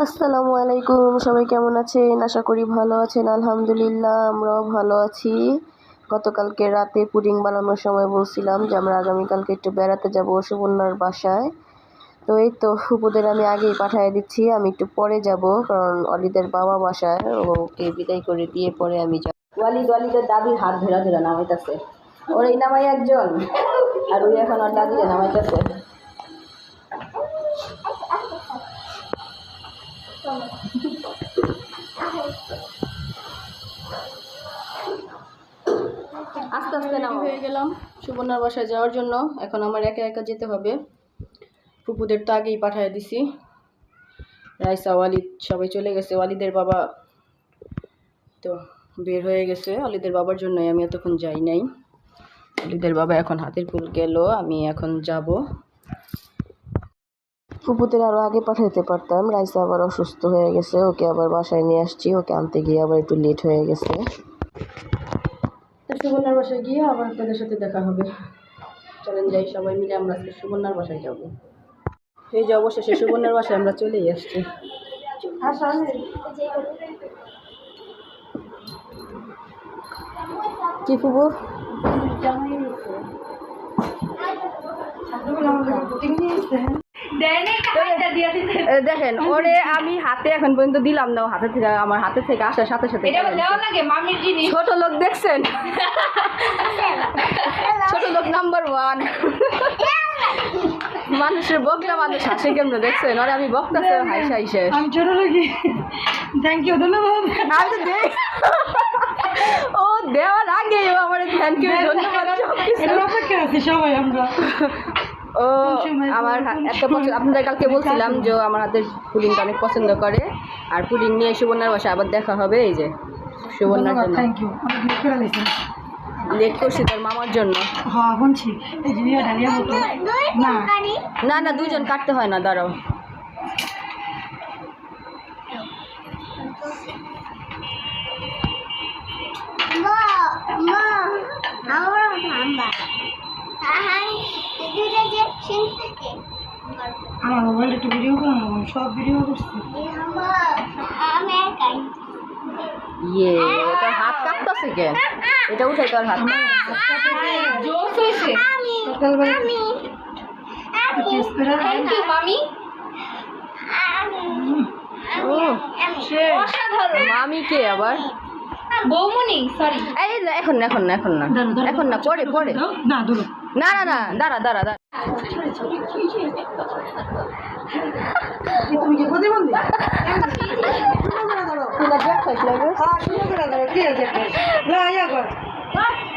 আসসালামু আলাইকুম, সবাই কেমন আছেন? আশা করি ভালো আছেন, আলহামদুলিল্লাহ, আমরাও ভালো আছি। গতকালকে রাতে পুডিং বানানোর সময় বলছিলাম যে, আমরা আগামীকালকে একটু বেড়াতে যাব সুবর্ণার বাসায়। তো এই তো ফুপুদের আমি আগেই পাঠিয়ে দিচ্ছি, আমি একটু পরে যাব, কারণ অলিদের বাবা বাসায়, ওকে বিদায় করে দিয়ে পরে আমি যাব। ওয়ালিদ, ওয়ালিদের দাদির হাত ধরা ধরা নামাইতেছে। ওর এই নামাই একজন, আর ওই এখন ওর দাদিরে নামাইতেছে। আস্তে আস্তে নাও হয়ে গেলাম সুবর্ণার বাসায় যাওয়ার জন্য। এখন আমার একা একা যেতে হবে। ফুপুদের তো আগেই পাঠিয়ে দিছি। রাইসা ওয়ালিদ সবাই চলে গেছে। ওয়ালিদের বাবা তো বের হয়ে গেছে। অলিদের বাবার জন্যই আমি এতক্ষণ যাই নাই। অলিদের বাবা এখন হাতের পুল গেল। আমি এখন যাব। ফুপুদের আরও আগে পাঠাইতে পারতাম। রাইসা আবার অসুস্থ হয়ে গেছে ওকে আবার বাসায় নিয়ে আসছি। ওকে আনতে গিয়ে আবার একটু লেট হয়ে গেছে। সুবর্ণার বাসায় গিয়ে আবার আপনাদের সাথে দেখা হবে। চলেন যাই সবাই মিলে আমরা আজকে সুবর্ণার বাসায় যাব। এই যে অবশেষে সুবর্ণার বাসায় আমরা চলেই আসছি। কি ফুবু? এ দেখেন ওরে আমি হাতে এখন পর্যন্ত দিলাম না হাতে থেকে আমার হাতে থেকে আসার সাথে সাথে ছোট লোক দেখছেন? ছোট লোক নাম্বার ওয়ান মানুষের বকলা মানুষ হাসে কেমন দেখছেন? ওরে আমি বকতাছে হাইসা হাইসে। আমি ছোট লোকি থ্যাংক ইউ ধন্যবাদ। আমি তো দেখ ও দেওয়ার আগে ও আমার থ্যাংক ইউ ধন্যবাদ অপেক্ষা আছি সবাই আমরা। ও আমার একটা পছন্দ আপনাদের কালকে বলছিলাম যে আমার হাতের পুডিংটা অনেক পছন্দ করে আর পুডিং নিয়ে সুবর্ণার বাসায় আবার দেখা হবে এই যে সুবর্ণার জন্য। থ্যাংক ইউ লেট করছি তোর মামার জন্য। হ্যাঁ না। না দুজন কাটতে হয় না দাঁড়াও। আমার মোবাইলে একটু ভিডিও করো না সব ভিডিও করছি। ইয়ে তোর হাত কাঁপতেছে কে? এটা উঠে তোর হাত সকালবেলা টেস্ট করে ও মামি কে আবার? বৌমনি সরি এই না, এখন না এখন না। এখন না। এখন না পরে পরে। না ধরো। না না না দাঁড়া দাঁড়া দাঁড়া হ্যাঁ ইয়া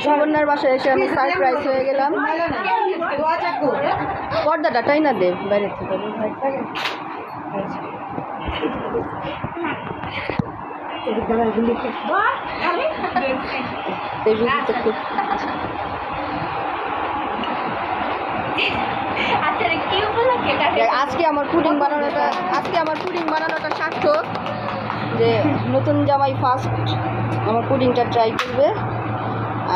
সুবর্ণার বাসায় এসে আমি সারপ্রাইজ হয়ে গেলাম পর্দাটা টাই না দে বাইরে থেকে খুব আচ্ছা রে কি উপলক্ষে এটা আজকে আমার পুডিং বানানোটা আজকে আমার পুডিং বানানোটা সার্থক যে নতুন জামাই ফার্স্ট আমার পুডিংটা ট্রাই করবে।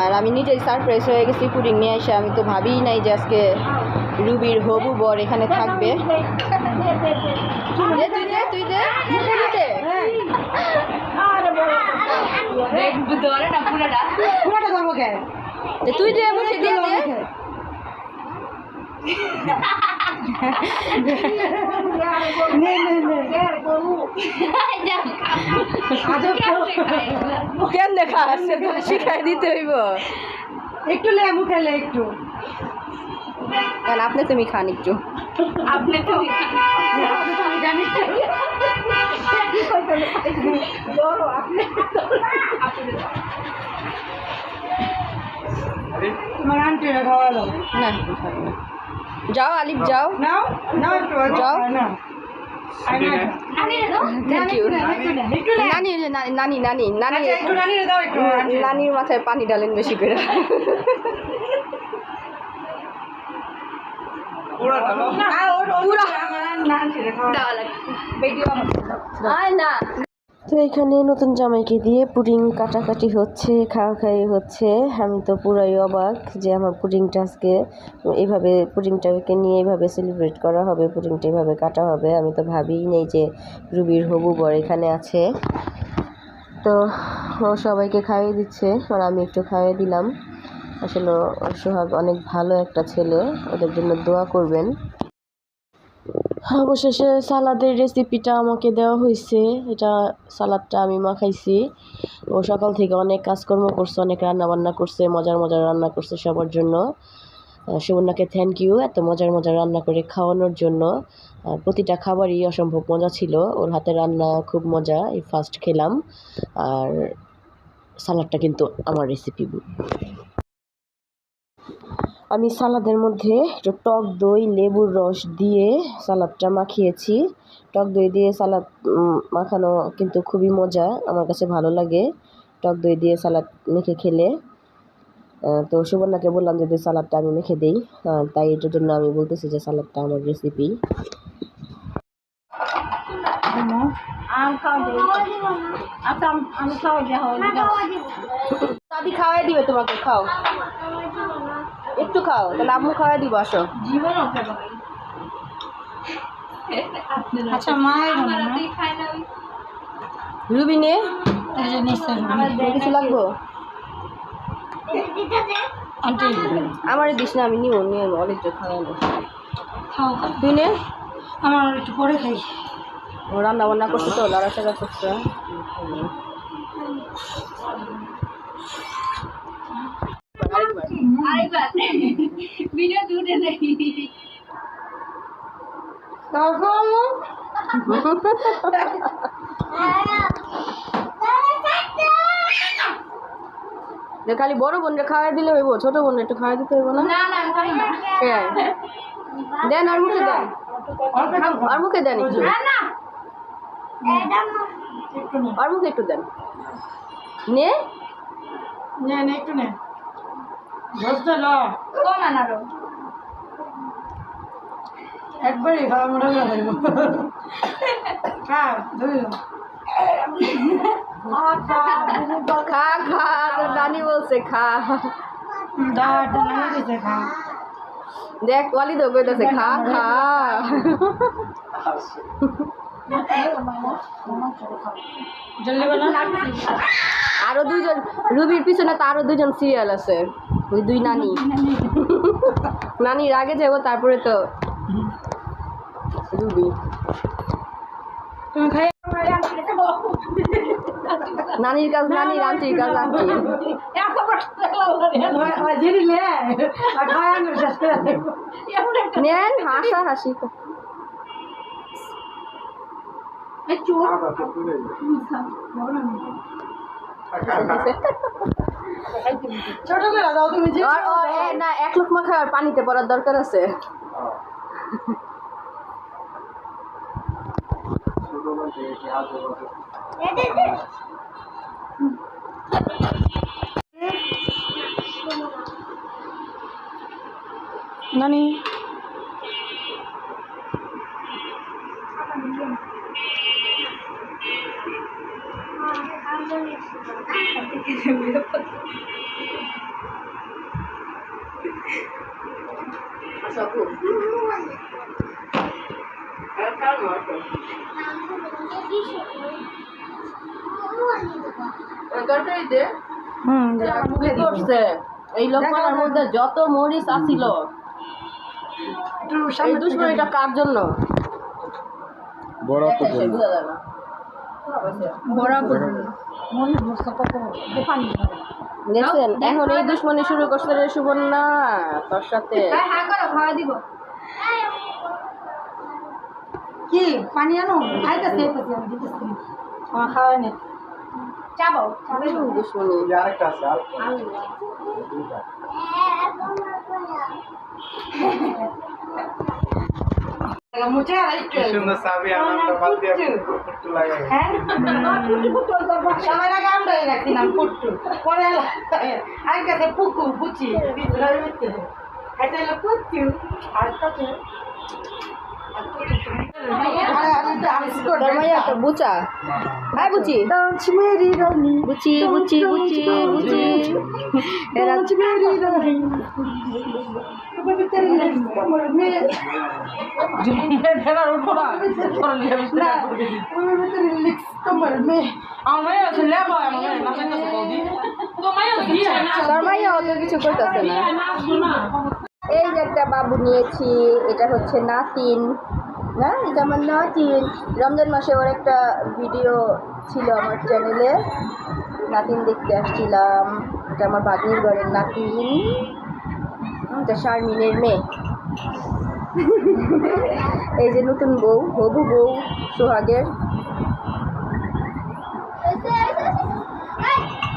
আর আমি নিজেই সারপ্রাইজ হয়ে গেছি পুডিং নিয়ে এসে। আমি তো ভাবিই নাই যে আজকে রুবির হবু বর এখানে থাকবে। তুই দে তুই দে তুই দে ধরে না পুরোটা। পুরাটা ধরবো কে? দে, তুই দিয়ে দে নে নে নে কেন আসছে শিখাই দিতে হইব একটু লেবু খেলে একটু আপনি তুমি খান একটু আপনি তোমার আন্টিরা খাওয়া দাও না। যাও আলিফ যাও নাও নাও একটু যাও। আচ্ছা, নানিরে মাথায় পানি ডালেন বেশি করে না তো এখানে নতুন জামাইকে দিয়ে পুডিং কাটাকাটি হচ্ছে, খাওয়া খাই হচ্ছে। আমি তো পুরাই অবাক যে আমার পুডিংটা আজকে এইভাবে পুডিংটাকে নিয়ে এইভাবে সেলিব্রেট করা হবে, পুডিংটা এইভাবে কাটা হবে। আমি তো ভাবিই নেই যে রুবির হবু বর এখানে আছে। তো ও সবাইকে খাইয়ে দিচ্ছে, আর আমি একটু খাইয়ে দিলাম। আসলে সোহাগ অনেক ভালো একটা ছেলে, ওদের জন্য দোয়া করবেন। অবশেষে সালাদের রেসিপিটা আমাকে দেওয়া হয়েছে। এটা সালাদটা আমি মাখাইছি। ও সকাল থেকে অনেক কাজকর্ম করছে, অনেক রান্না বান্না করছে, মজার মজার রান্না করছে সবার জন্য। সুবর্ণাকে থ্যাংক ইউ এত মজার মজার রান্না করে খাওয়ানোর জন্য। প্রতিটা খাবারই অসম্ভব মজা ছিল। ওর হাতে রান্না খুব মজা, এই ফার্স্ট খেলাম। আর সালাদটা কিন্তু আমার রেসিপি আমি সালাদের মধ্যে একটু টক দই লেবুর রস দিয়ে সালাদটা মাখিয়েছি। টক দই দিয়ে সালাদ মাখানো কিন্তু খুবই মজা আমার কাছে ভালো লাগে টক দই দিয়ে সালাদ মেখে খেলে। তো সুবর্ণাকে বললাম যে সালাদটা আমি মেখে দিই। তাই এটার জন্য আমি বলতেছি যে সালাদটা আমার রেসিপি আম খাও দে আচ্ছা দাদি খাওয়াই দিবে তোমাকে খাও। একটু খাও তাহলে আম্মু খাওয়াই দিব আসো। আচ্ছা না ওই। রুবিনে কিছু লাগবো? আন্টি আমার দিস না আমি নিও নিয়ে অনেকটা খাওয়াবো খাও তুই নে। আমার একটু পরে খাই। ও রান্না বান্না করছে তো লড়াচড়া করছে। ভিডিও খালি বড় বোনটা খাওয়াই দিলে হইব ছোট বোন একটু খাওয়াই দিতে হইব না? কে দেন আর মুখে দেন। আর মুখে দেন আর মুখে একটু দেন। নে। নে নে একটু নে। আনারো? একবারই খাওয়া মোটা করে খাইব খা খা খা নানি বলছে খা। খা। দেখ ওয়ালি তো কইতাছে খা খা। আরও দুইজন রুবির পিছনে তো আরও দুইজন সিরিয়াল আছে। ওই দুই নানি। নানির আগে যাব তারপরে তো রুবি। নানির কাজ নানির আন্টির কাজ আন্টি। নেন হাসা হাসি। ছোট করে দাও তুমি যে আর ও এ, না এক লোক মাখা পানিতে পড়ার দরকার আছে। নানি তরকারিতে হুম কি করছে এই লোকমানের মধ্যে যত মরিচ আসিল এই দুশ্মনীটা কার জন্য? বড় বড়া দেখছেন এখন এই দুশ্মনী শুরু করছে রে সুবর্ণা তোর সাথে। হ্যাঁ দিব। কি পানি আনো? দিতেছি। আমার খাওয়া নেই। চাবো দুশ্মনী? আরেকটা আছে আর মুছে আর একটু সুন্দর চাবি আমরা বাদ দিয়ে একটু লাগাই হ্যাঁ সবাই আগে আমরা রাখছিলাম পুট্টু পরে আর কাছে পুকু বুচি বিদ্রোহী হচ্ছে এটা হলো পুট্টু আর কাছে বুচা। হাই বুচি। মেরি রানী বুচি বুচি। বুচি বুচি ডান্স মেরি রানী কিছু করতেছে না। এই যে একটা বাবু নিয়েছি, এটা হচ্ছে নাতিন। না, এটা আমার নাতিন। রমজান মাসে ওর একটা ভিডিও ছিল আমার চ্যানেলে নাতিন দেখতে আসছিলাম। এটা আমার ভাগ্নির ঘরের নাতিন। এটা শারমিনের মেয়ে। এই যে নতুন বউ, হবু বউ, সোহাগের।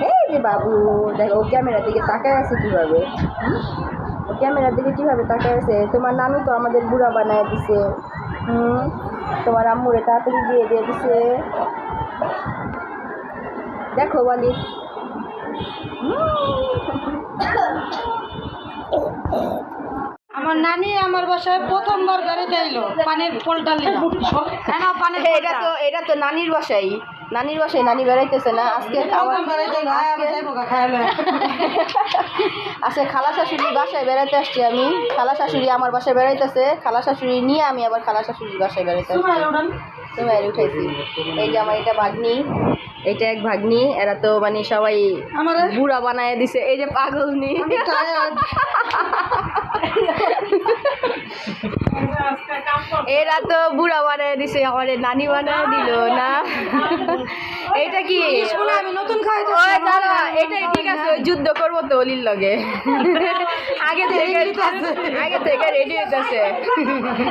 এই যে বাবু, দেখো, ও ক্যামেরার দিকে তাকায় আছে কীভাবে? ক্যামেরার দিকে কীভাবে তাকায় আছে তোমার নানু তো আমাদের বুড়া বানায় দিছে। হুম? তোমার আম্মুরে তাড়াতাড়ি দিয়ে দিয়ে দিছে। দেখো বলি আমার নানি আমার বাসায় প্রথমবার বেড়াতে এলো পানের নিলাম পানের এটা তো এটা তো নানির বাসাই। নানির বাসায় নানি বেড়াইতেছে না আজকে আজকে আজকে খালা শাশুড়ির বাসায় বেড়াতে আসছি আমি। খালা শাশুড়ি আমার বাসায় বেড়াইতেছে। খালা শাশুড়ি নিয়ে আমি আবার খালা শাশুড়ির বাসায় বেড়াইতে আসছি। তোমার উঠাইছি। এই যে আমার এটা ভাগ্নি এটা এক ভাগ্নি এরা তো মানে সবাই বুড়া বানায় দিছে। এই যে পাগল নি এরা তো বুড়া বানায় দিছে আমার নানি বানায় দিল না? এটা কি? আমি নতুন এটাই ঠিক আছে যুদ্ধ করব তো অলির লগে। আগে থেকে আগে থেকে রেডি হইতেছে।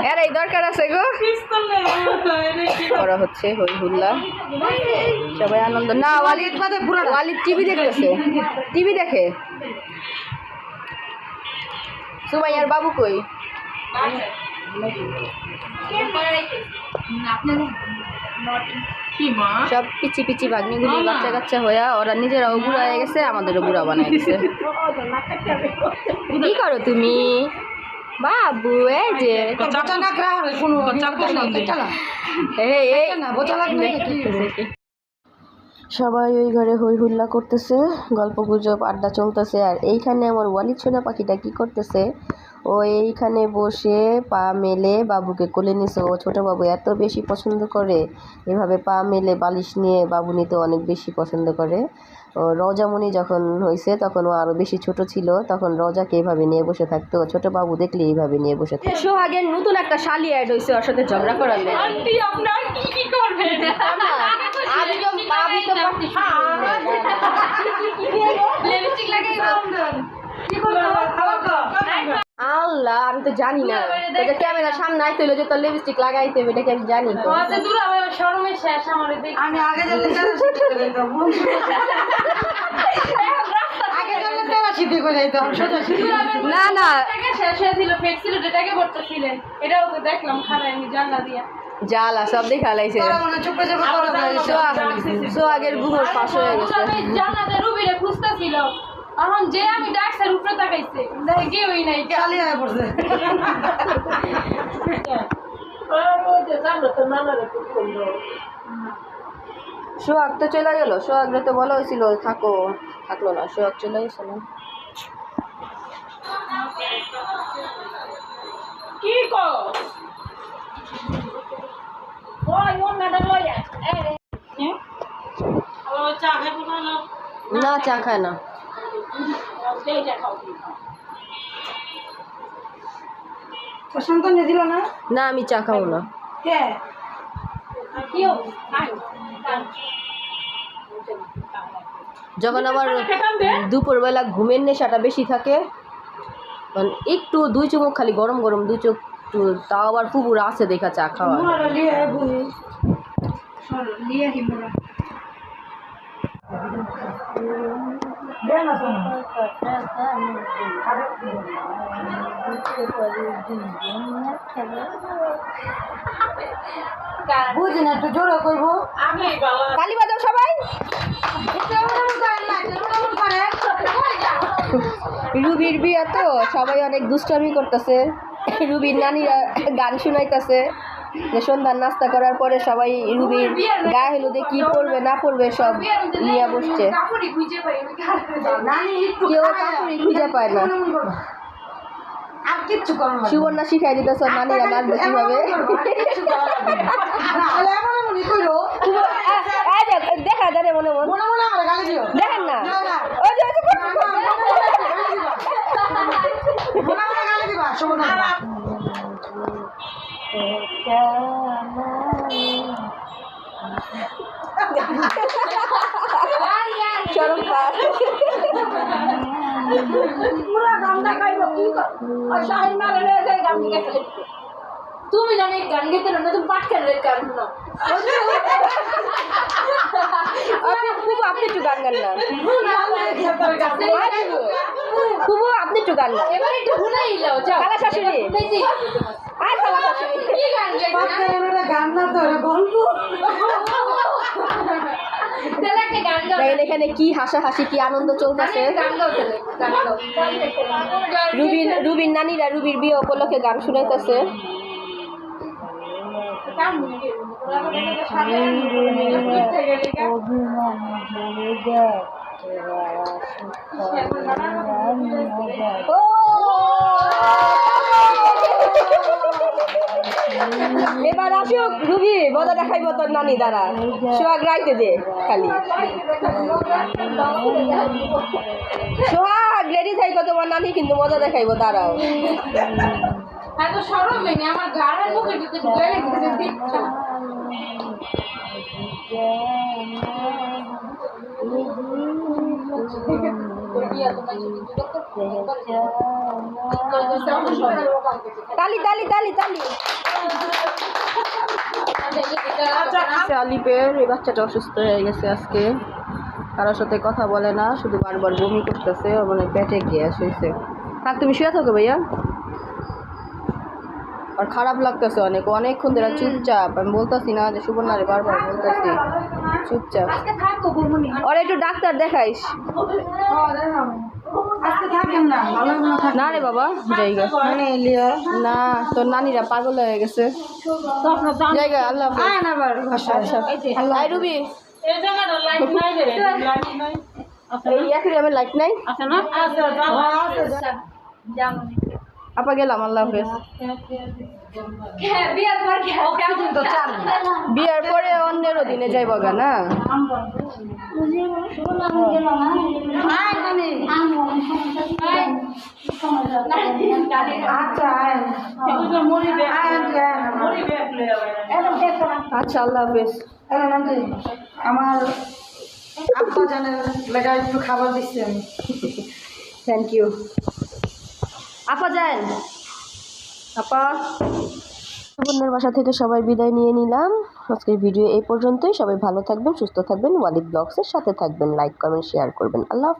এর এই দরকার আছে গো। করা হচ্ছে হই হুল্লা। সবাই আনন্দ না ওয়ালিদ ওয়ালিদ টিভি দেখতেছে। টিভি দেখে? সুমাইয়ার বাবু কই? সব পিচি পিচি ভাগ্নিগুলি বাচ্চা কাচ্চা হইয়া ওরা নিজেরাও বুড়া হয়ে গেছে আমাদেরও বুড়া বানায় গেছে কি করো তুমি? বাবু এই যে। শুনো এই এই না বোচা লাগবে কি সবাই ওই ঘরে হই হুল্লা করতেছে, গল্প গুজব, আড্ডা চলতেছে, আর এইখানে আমার ওয়ালিদ সোনা পাখিটা কি করতেছে? ও এইখানে বসে পা মেলে বাবুকে কোলে নিছে। ও ছোটো বাবু এত বেশি পছন্দ করে। এভাবে পা মেলে বালিশ নিয়ে বাবু নিতে অনেক বেশি পছন্দ করে। রজামণি যখন হয়েছে তখন ও আরও বেশি ছোট ছিল তখন রজাকে এভাবে নিয়ে বসে থাকতো। ছোট বাবু দেখলে এইভাবে নিয়ে বসে থাকতো। সোহাগের নতুন একটা শালি অ্যাড হয়েছে ওর সাথে ঝগড়া করার জন্য। আন্টি আপনার কি কি করবেন? আমি তো আমি তো লিপস্টিক লাগাই আল্লাহ আমি তো জানি না। এটা ক্যামেরা সামনে আইতে হইল যে তোর লিপস্টিক লাগাইতে হবে এটা কি আমি জানি। তো আচ্ছা দূর আমার শরমে শেষ আমার দেখি। আমি আগে জানলে তেরা শীতে করে দিতাম আগে জানলে তেরা শীতে করে দিতাম সোজা শীতে না না। শেষ হয়েছিল ফেক ছিল যেটাকে করতেছিলেন। এটাও তো দেখলাম খারাপ আমি জানলা দিয়া। জ্বালা সব দেখা লাইছে। পাশ হয়ে গেছে। জানলাতে রুবিরে খুঁজতেছিল। এখন যে আমি ডাকসার উপরে তাকাইছে কেউই নাই। চালিয়ে আয় পড়ছে? সোহাগ তো চলে গেল সোহাগরে তো বলা হয়েছিল থাকো থাকল না সোহাগ চলে গেছে না। কি না চা খায় না। সেইটা খাও প্রশান্ত নিয়ে দিল না? না আমি চা খাব না। কে? যখন আবার দুপুরবেলা ঘুমের নেশাটা বেশি থাকে তখন একটু দুই চুমুক খালি গরম গরম দুই চোখ তাও আবার পুকুর আছে দেখা চা খাওয়া। লিয়ে আয় বুঝি না বুঝি না একটু জোরে কইবো কালী বাজাও সবাই। রুবির বিয়া তো সবাই অনেক দুষ্টামি করতেছে। রুবির নানিরা গান শুনাইতেছে। যে সন্ধ্যার নাস্তা করার পরে সবাই রুবির গায়ে হলুদে কি পরবে না পরবে সব নিয়ে বসছে। কেউ কাপড়ই খুঁজে পায় না। সুবর্ণা শিখাই দিতেছ নানিরা নাচবে কীভাবে। দেখা যায় মনে মনে। দেখেন না। ওই যে, ওই মনে মনে। মনে মনে তুমি জানি গান গেতে না তুমি পাঠ করে গান শোনো আপনি খুব আপনি একটু গান গান না খুব আপনি একটু গান না এবার একটু শুনাই যাও যাও কালা শাশুড়ি। শুনাইছি। আর খালা শাশুড়ি কি গান না? তো গল্প দেখেন এখানে কি হাসাহাসি কি আনন্দ চলতেছে। রুবির রুবির নানিরা রুবির বিয়ে উপলক্ষে গান শুনাইতেছে? গান এবার আসুক রুবি মজা দেখাইব তোর নানি দ্বারা সোহাগ রাইতে দে খালি। সোহাগ রেডি থাইকো তোমার নানি কিন্তু মজা দেখাইব দাঁড়াও। এত সরম নেই আমার গাড়ের মুখে দিতে ঢুকে তালি তালি তালি তালি। আলিপের এই বাচ্চাটা অসুস্থ হয়ে গেছে আজকে। কারোর সাথে কথা বলে না শুধু বারবার বমি করতেছে মানে পেটে গ্যাস হয়েছে। থাক তুমি শুয়ে থাকো ভাইয়া। আর খারাপ লাগতেছে অনেক। অনেকক্ষণ ধরে চুপচাপ আমি বলতেছি না যে সুবর্ণারে বারবার বলতেছি। চুপচাপ। আজকে ওর একটু ডাক্তার দেখাইস। না ভালো না থাকেন। না রে বাবা জায়গা। মানে না তোর নানিরা পাগল হয়ে গেছে। জায়গা আল্লাহ রুবি। এই লাইট নাই আপা গেলাম আল্লাহ হাফেজ। হ্যাঁ। চান বিয়ার পরে অন্যেরও দিনে যাইব গা, না? আচ্ছা আচ্ছা আল্লাহ হাফেজ। আমার আব্বা জানের লেগা একটু খাবার দিচ্ছি থ্যাংক ইউ আপা যান। আপা বোনের বাসা থেকে সবাই বিদায় নিয়ে নিলাম। আজকের ভিডিও এই পর্যন্তই। সবাই ভালো থাকবেন, সুস্থ থাকবেন। ওয়ালিদ ব্লগসের সাথে থাকবেন। লাইক, কমেন্ট, শেয়ার করবেন। আল্লাহ।